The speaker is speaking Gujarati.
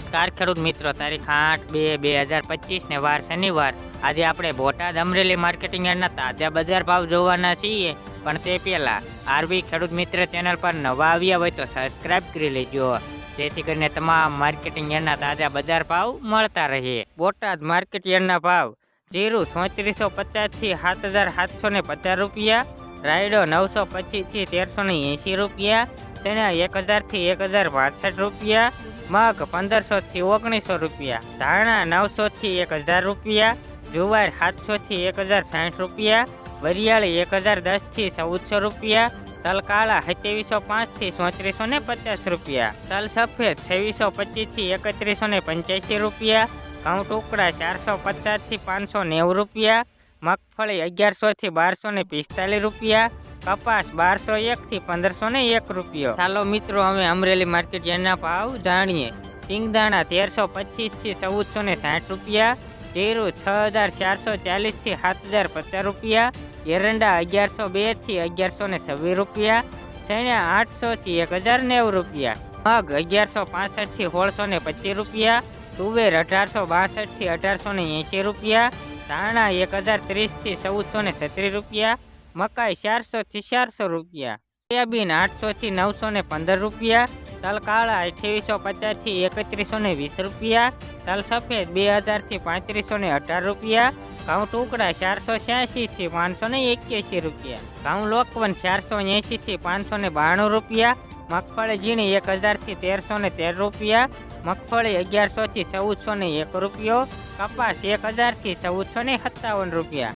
નમસ્કાર, ખેડૂત મિત્રો. તારીખ આઠ બે બે હજાર પચીસને વાર શનિવાર. આજે આપણે બોટાદ અમરેલી માર્કેટિંગ યાર્ડના તાજા બજાર ભાવ જોવાના છીએ, પણ તે પહેલાં આરવી ખેડૂત મિત્ર ચેનલ પર નવા આવ્યા હોય તો સબસ્ક્રાઇબ કરી લેજો. જેથી કરીને તમામ માર્કેટિંગ યાર્ડના તાજા બજાર ભાવ મળતા રહે. બોટાદ માર્કેટ યાર્ડના ભાવ જીરું ચોત્રીસો પચાસથી સાત હજાર સાતસો પચાસ રૂપિયા રાયડો નવસો પચીસથી તેરસો ને એંશી રૂપિયા ચણા એક હજારથી એક હજાર પાસઠ રૂપિયા, મગ પંદરસોથી ઓગણીસો રૂપિયા, ધાણા નવસોથી એક હજાર રૂપિયા, જુવાર સાતસોથી એક હજાર સાઠ રૂપિયા, વરિયાળી એક હજાર દસથી ચૌદસો રૂપિયા તલ કાળા સત્યાવીસો પાંચથી ચોત્રીસો ને પચાસ રૂપિયા તલ સફેદ છવ્વીસો પચીસથી એકત્રીસો ને પંચ્યાસી રૂપિયા, ઘઉં ટુકડા ચારસો પચાસથી પાંચસો નેવું રૂપિયા મગફળી અગિયારસોથી બારસો ને પિસ્તાલીસ રૂપિયા, કપાસ બારસો એકથી પંદરસો ને એક રૂપિયો. ચાલો મિત્રો, અમે અમરેલી માર્કેટ યાર્ડના ભાવ જાણીએ. સિંગદાણા તેરસો પચીસથી ચૌદસો ને સાઠ રૂપિયા, જીરું છ હજાર ચારસો ચાલીસથી સાત હજાર પચાસ રૂપિયા, એરંડા અગિયારસો બેથી અગિયારસો ને છવ્વીસ રૂપિયા, ચણા આઠસોથી એક હજાર નેવું રૂપિયા, મગ અગિયારસો પાસઠથી સોળસો ને પચીસ રૂપિયા, તુવેર અઢારસો બાસઠથી અઢારસો ને એંશી રૂપિયા ધાણા એક હજાર ત્રીસથી ચૌદસો ને છત્રીસ રૂપિયા, મકાઈ ચારસોથી ચારસો રૂપિયા, સોયાબીન આઠસોથી નવસો ને પંદર રૂપિયા તલ કાળા અઠ્યાવીસો પચાસથી એકત્રીસો ને વીસ રૂપિયા, તલ સફેદ બે હજારથી પાંત્રીસો ને અઢાર રૂપિયા, ઘઉં ટુકડા ચારસો છ્યાસીથી પાંચસો ને એક્યાસી રૂપિયા, ઘઉં લોકવન ચારસો એંશીથી પાંચસો ને બાણું રૂપિયા મગફળી ઝીણી એક હજારથી તેરસો ને તેર રૂપિયા, મગફળી અગિયારસોથી ચૌદસો ને એક રૂપિયો, કપાસ એક હજારથી ચૌદસો ને સત્તાવન રૂપિયા.